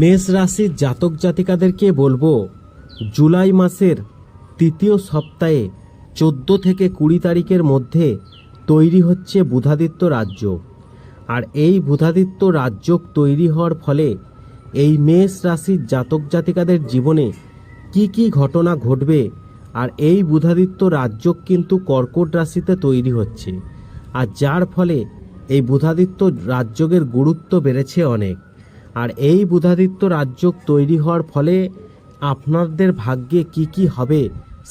মেষ রাশির জাতক জাতিকাদেরকে বলব, জুলাই মাসের তৃতীয় সপ্তাহে চোদ্দ থেকে কুড়ি তারিখের মধ্যে তৈরি হচ্ছে বুধাদিত্য রাজ্য। আর এই বুধাদিত্য রাজ্য তৈরি হওয়ার ফলে এই মেষ রাশির জাতক জাতিকাদের জীবনে কি কি ঘটনা ঘটবে আর এই বুধাদিত্য রাজ্য কিন্তু কর্কট রাশিতে তৈরি হচ্ছে। আর যার ফলে এই বুধাদিত্য রাজ্যের গুরুত্ব বেড়েছে অনেক। আর এই বুধাদিত্য রাজ্য তৈরি হওয়ার ফলে আপনাদের ভাগ্যে কি কি হবে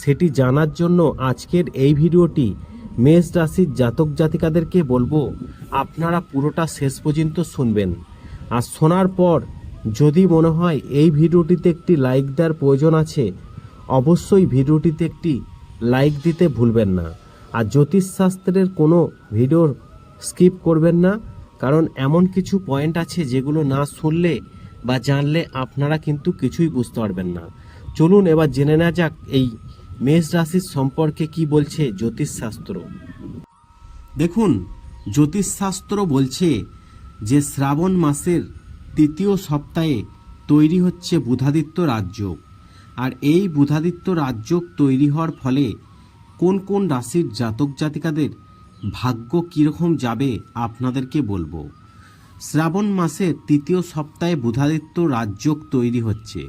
সেটি জানার জন্য আজকের এই ভিডিওটি মেষ রাশির জাতক জাতিকাদেরকে বলব, আপনারা পুরোটা শেষ পর্যন্ত শুনবেন। আর শোনার পর যদি মনে হয় এই ভিডিওটিতে একটি লাইক দেওয়ার প্রয়োজন আছে, অবশ্যই ভিডিওটিতে একটি লাইক দিতে ভুলবেন না। আর জ্যোতিষশাস্ত্রের কোনো ভিডিও স্কিপ করবেন না। কারণ এমন কিছু পয়েন্ট আছে যেগুলো না শুনলে বা জানলে আপনারা কিন্তু কিছুই বুঝতে পারবেন না। চলুন এবার জেনে নেওয়া যাক এই মেষ রাশির সম্পর্কে কি বলছে জ্যোতিষশাস্ত্র। দেখুন, জ্যোতিষশাস্ত্র বলছে যে শ্রাবণ মাসের তৃতীয় সপ্তাহে তৈরি হচ্ছে বুধাদিত্য রাজ্য। আর এই বুধাদিত্য রাজ্য তৈরি হওয়ার ফলে কোন কোন রাশির জাতক জাতিকাদের ভাগ্য কীরকম যাবে আপনাদেরকে বলব। শ্রাবণ মাসের তৃতীয় সপ্তাহে বুধাদিত্য রাজযোগ তৈরি হচ্ছে।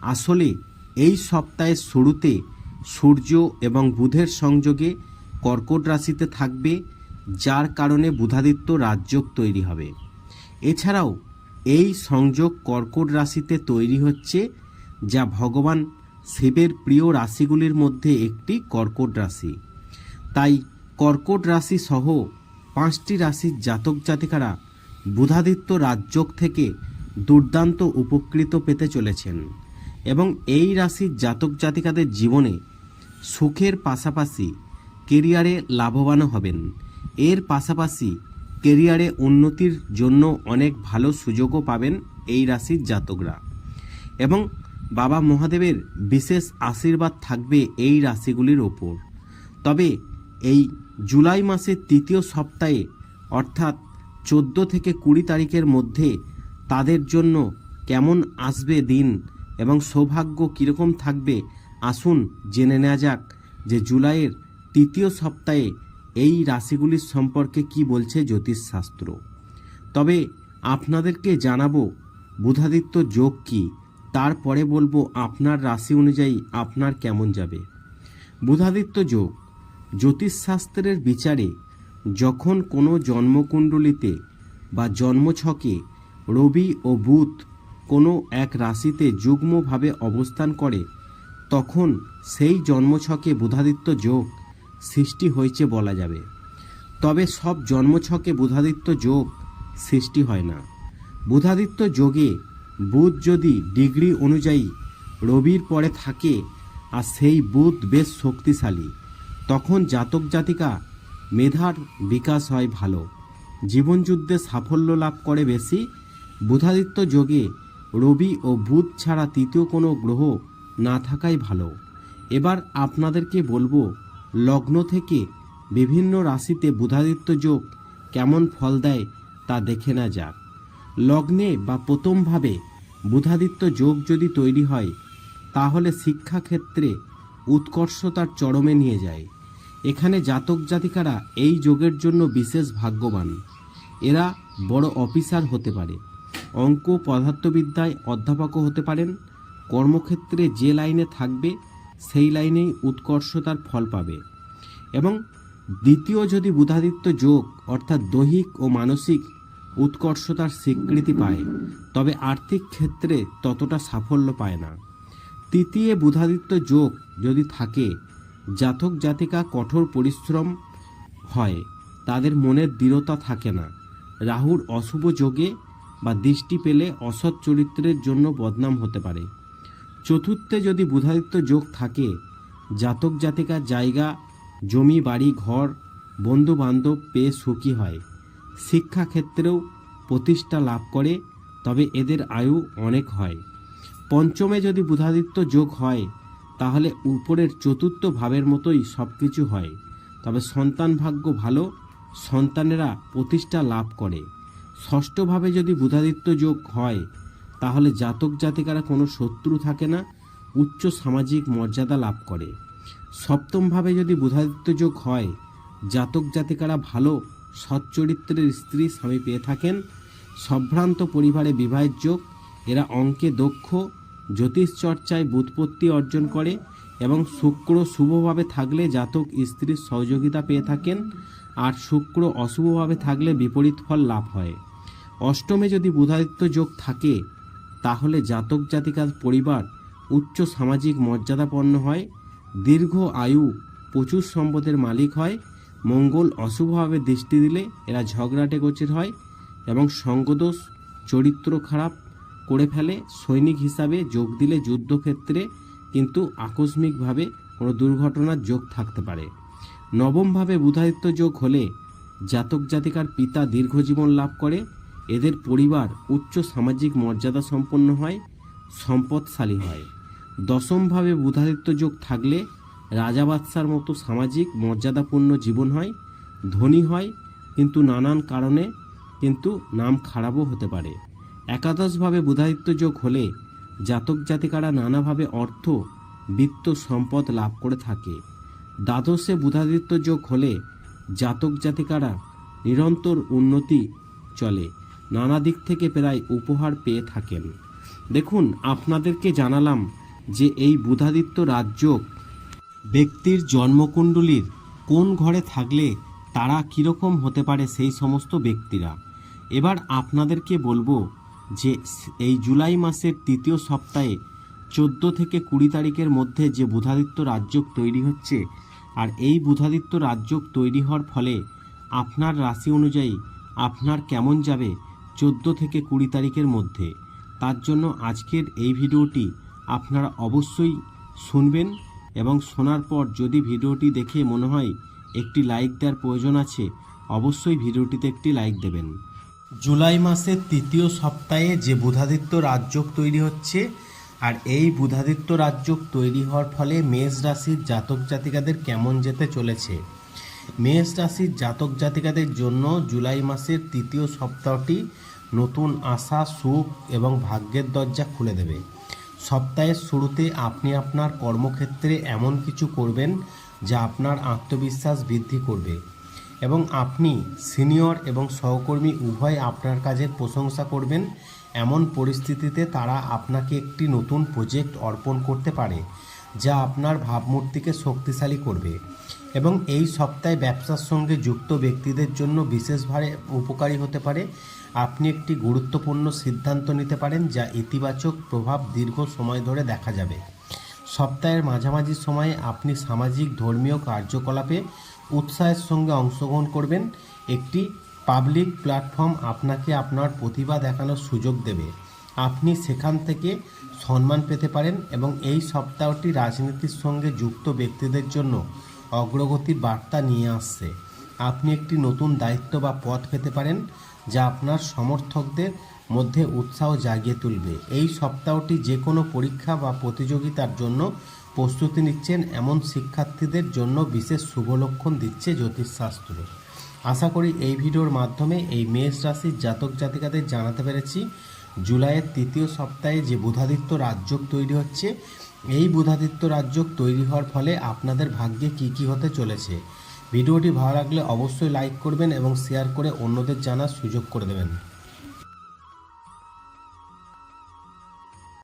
আসলে এই সপ্তাহের শুরুতে সূর্য এবং বুধের সংযোগে কর্কট রাশিতে থাকবে, যার কারণে বুধাদিত্য রাজযোগ তৈরি হবে। এছাড়াও এই সংযোগ কর্কট রাশিতে তৈরি হচ্ছে, যা ভগবান শিবের প্রিয় রাশিগুলির মধ্যে একটি কর্কট রাশি। তাই কর্কট রাশি সহ পাঁচটি রাশির জাতক জাতিকারা বুধাদিত্য রাজযোগ থেকে দুর্দান্ত উপকৃত পেতে চলেছেন এবং এই রাশির জাতক জাতিকাদের জীবনে সুখের পাশাপাশি কেরিয়ারে লাভবানও হবেন। এর পাশাপাশি কেরিয়ারে উন্নতির জন্য অনেক ভালো সুযোগও পাবেন এই রাশির জাতকরা। এবং বাবা মহাদেবের বিশেষ আশীর্বাদ থাকবে এই রাশিগুলির ওপর। তবে এই জুলাই মাসের তৃতীয় সপ্তাহে, অর্থাৎ চোদ্দ থেকে কুড়ি তারিখের মধ্যে, তাদের জন্য কেমন আসবে দিন এবং সৌভাগ্য কীরকম থাকবে, আসুন জেনে নেওয়া যাক যে জুলাইয়ের তৃতীয় সপ্তাহে এই রাশিগুলির সম্পর্কে কি বলছে জ্যোতিষশাস্ত্র। তবে আপনাদেরকে জানাব, বুধাদিত্য যোগ কি তারপরে বলব আপনার রাশি অনুযায়ী আপনার কেমন যাবে। বুধাদিত্য যোগ জ্যোতিষশাস্ত্রের বিচারে যখন কোনো জন্মকুণ্ডলিতে বা জন্মছকে রবি ও বুধ কোনো এক রাশিতে যুগ্মভাবে অবস্থান করে, তখন সেই জন্মছকে বুধাদিত্য যোগ সৃষ্টি হয়েছে বলা যাবে। তবে সব জন্মছকে বুধাদিত্য যোগ সৃষ্টি হয় না। বুধাদিত্য যোগে বুধ যদি ডিগ্রি অনুযায়ী রবির পরে থাকে, আর সেই বুধ বেশ শক্তিশালী। তখন জাতক জাতিকা মেধার বিকাশ হয় ভালো। জীবনযুদ্ধে সাফল্য লাভ করে বেশি। বুধাদিত্য যোগে রবি ও বুধ ছাড়া তৃতীয় কোনো গ্রহ না থাকাই ভালো। এবার আপনাদেরকে বলব, লগ্ন থেকে বিভিন্ন রাশিতে বুধাদিত্য যোগ কেমন ফল দেয় তা দেখে না যাক। লগ্নে বা প্রথমভাবে বুধাদিত্য যোগ যদি তৈরি হয়, তাহলে শিক্ষাক্ষেত্রে উৎকর্ষতার চরমে নিয়ে যায়। এখানে জাতক জাতিকারা এই যোগের জন্য বিশেষ ভাগ্যবান। এরা বড় অফিসার হতে পারে, অঙ্ক পদার্থবিদ্যায় অধ্যাপকও হতে পারেন, কর্মক্ষেত্রে যে লাইনে থাকবে সেই লাইনেই উৎকর্ষতার ফল পাবে। এবং দ্বিতীয় যদি বুধাদিত্য যোগ, অর্থাৎ দৈহিক ও মানসিক, উৎকর্ষতার স্বীকৃতি পায়, তবে আর্থিক ক্ষেত্রে ততটা সাফল্য পায় না। তৃতীয় বুধাদিত্য যোগ যদি থাকে জাতক জাতিকা কঠোর পরিশ্রম হয়, তাদের মনের দৃঢ়তা থাকে না। রাহুর অশুভ যোগে বা দৃষ্টি পেলে অসৎ চরিত্রের জন্য বদনাম হতে পারে। চতুর্থে যদি বুধাদিত্য যোগ থাকে, জাতক জাতিকার জায়গা, জমি, বাড়ি, ঘর বন্ধু বান্ধব পেয়ে সুখী হয়। শিক্ষাক্ষেত্রেও প্রতিষ্ঠা লাভ করে, তবে এদের আয়ু অনেক হয়। পঞ্চমে যদি বুধাদিত্য যোগ হয় তাহলে উপরের চতুর্থ ভাবের মতোই সব কিছু হয়। তবে সন্তান ভাগ্য ভালো, সন্তানেরা প্রতিষ্ঠা লাভ করে। ষষ্ঠভাবে যদি বুধাদিত্য যোগ হয়, তাহলে জাতক জাতিকারা কোনো শত্রু থাকে না, উচ্চ সামাজিক মর্যাদা লাভ করে। সপ্তমভাবে যদি বুধাদিত্য যোগ হয়, জাতক জাতিকারা ভালো সচ্চরিত্রের স্ত্রী স্বামী পেয়ে থাকেন, সম্ভ্রান্ত পরিবারে বিবাহের যোগ, এরা অঙ্কে দক্ষ জ্যোতিষ চর্চায় বুৎপত্তি অর্জন করে এবং শুক্র শুভভাবে থাকলে জাতক স্ত্রীর সহযোগিতা পেয়ে থাকেন আর শুক্র অশুভভাবে থাকলে বিপরীত ফল লাভ হয়। অষ্টমে যদি বুধাদিত্য যোগ থাকে, তাহলে জাতক জাতিকার পরিবার উচ্চ সামাজিক মর্যাদাপন্ন হয়, দীর্ঘ আয়ু, প্রচুর সম্পদের মালিক হয়, মঙ্গল অশুভভাবে দৃষ্টি দিলে এরা ঝগড়াটে গোচর হয় এবং সঙ্গদোষ, চরিত্র খারাপ করে ফেলে, সৈনিক হিসাবে যোগ দিলে যুদ্ধক্ষেত্রে কিন্তু আকস্মিকভাবে কোনো দুর্ঘটনার যোগ থাকতে পারে। নবমভাবে বুধাদিত্য যোগ হলে জাতক জাতিকার পিতা দীর্ঘজীবন লাভ করে, এদের পরিবার উচ্চ সামাজিক মর্যাদা সম্পন্ন হয়, সম্পদশালী হয়। দশমভাবে বুধাদিত্য যোগ থাকলে রাজা বাদশার মতো সামাজিক মর্যাদাপূর্ণ জীবন হয়, ধনী হয়, কিন্তু নানান কারণে কিন্তু নাম খারাপও হতে পারে। একাদশভাবে বুধাদিত্য যোগ হলে জাতক জাতিকারা নানাভাবে অর্থ, বিত্ত সম্পদ লাভ করে থাকে। দ্বাদশে বুধাদিত্য যোগ হলে জাতক জাতিকারা নিরন্তর উন্নতি চলে, নানা দিক থেকে প্রায় উপহার পেয়ে থাকেন। দেখুন, আপনাদেরকে জানালাম যে এই বুধাদিত্য রাজযোগ ব্যক্তির জন্মকুণ্ডলীর কোন ঘরে থাকলে তারা কীরকম হতে পারে সেই সমস্ত ব্যক্তিরা। এবার আপনাদেরকে বলব যে এই জুলাই মাসের তৃতীয় সপ্তাহে চোদ্দ থেকে কুড়ি তারিখের মধ্যে যে বুধাদিত্য রাজযোগ তৈরি হচ্ছে আর এই বুধাদিত্য রাজযোগ তৈরি হওয়ার ফলে আপনার রাশি অনুযায়ী আপনার কেমন যাবে চোদ্দ থেকে কুড়ি তারিখের মধ্যে? তার জন্য আজকের এই ভিডিওটি আপনারা অবশ্যই শুনবেন এবং শোনার পর যদি ভিডিওটি দেখে মনে হয় একটি লাইক দেওয়ার প্রয়োজন আছে, অবশ্যই ভিডিওটিতে একটি লাইক দেবেন। জুলাই মাসের তৃতীয় সপ্তাহে যে বুধাদিত্য রাজযোগ তৈরি হচ্ছে, আর এই বুধাদিত্য রাজযোগ তৈরি হওয়ার ফলে মেষ রাশির জাতক জাতিকাদের কেমন যেতে চলেছে? মেষ রাশির জাতক জাতিকাদের জন্য জুলাই মাসের তৃতীয় সপ্তাহটি নতুন আশা, সুখ এবং ভাগ্যের দরজা খুলে দেবে। সপ্তাহের শুরুতে আপনি আপনার কর্মক্ষেত্রে এমন কিছু করবেন যা আপনার আত্মবিশ্বাস বৃদ্ধি করবে। এবং আপনি সিনিয়র এবং সহকর্মী উভয় আপনার কাজের প্রশংসা করবেন। এমন পরিস্থিতিতে তারা আপনাকে একটি নতুন প্রজেক্ট অর্পণ করতে পারে, যা আপনার ভাবমূর্তিকে শক্তিশালী করবে। এবং এই সপ্তাহে ব্যবসার সঙ্গে যুক্ত ব্যক্তিদের জন্য বিশেষভাবে উপকারী হতে পারে। আপনি একটি গুরুত্বপূর্ণ সিদ্ধান্ত নিতে পারেন, যা ইতিবাচক প্রভাব দীর্ঘ সময় ধরে দেখা যাবে। সপ্তাহের মাঝামাঝি সময়ে আপনি সামাজিক, ধর্মীয় কার্যকলাপে উৎসাহের সঙ্গে অংশগ্রহণ করবেন। একটি পাবলিক প্ল্যাটফর্ম আপনাকে আপনার প্রতিভা দেখানোর সুযোগ দেবে। আপনি সেখান থেকে সম্মান পেতে পারেন এবং এই সপ্তাহটি রাজনীতির সঙ্গে যুক্ত ব্যক্তিদের জন্য অগ্রগতির বার্তা নিয়ে আসছে। আপনি একটি নতুন দায়িত্ব বা পথ পেতে পারেন, যা আপনার সমর্থকদের মধ্যে উৎসাহ জাগিয়ে তুলবে। এই সপ্তাহটি যে কোনো পরীক্ষা বা প্রতিযোগিতার জন্য প্রস্তুতি নিচ্ছেন এমন শিক্ষার্থীদের জন্য বিশেষ শুভ লক্ষণ দিচ্ছে জ্যোতিষশাস্ত্র। আশা করি এই ভিডিওর মাধ্যমে এই মেষ রাশির জাতক জাতিকাদের জানাতে পেরেছি। জুলাইয়ের তৃতীয় সপ্তাহে যে বুধাদিত্য রাজযোগ তৈরি হচ্ছে, এই বুধাদিত্য রাজযোগ তৈরি হওয়ার ফলে আপনাদের ভাগ্যে কি কি হতে চলেছে? ভিডিওটি ভালো লাগলে অবশ্যই লাইক করবেন এবং শেয়ার করে অন্যদের জানার সুযোগ করে দেবেন।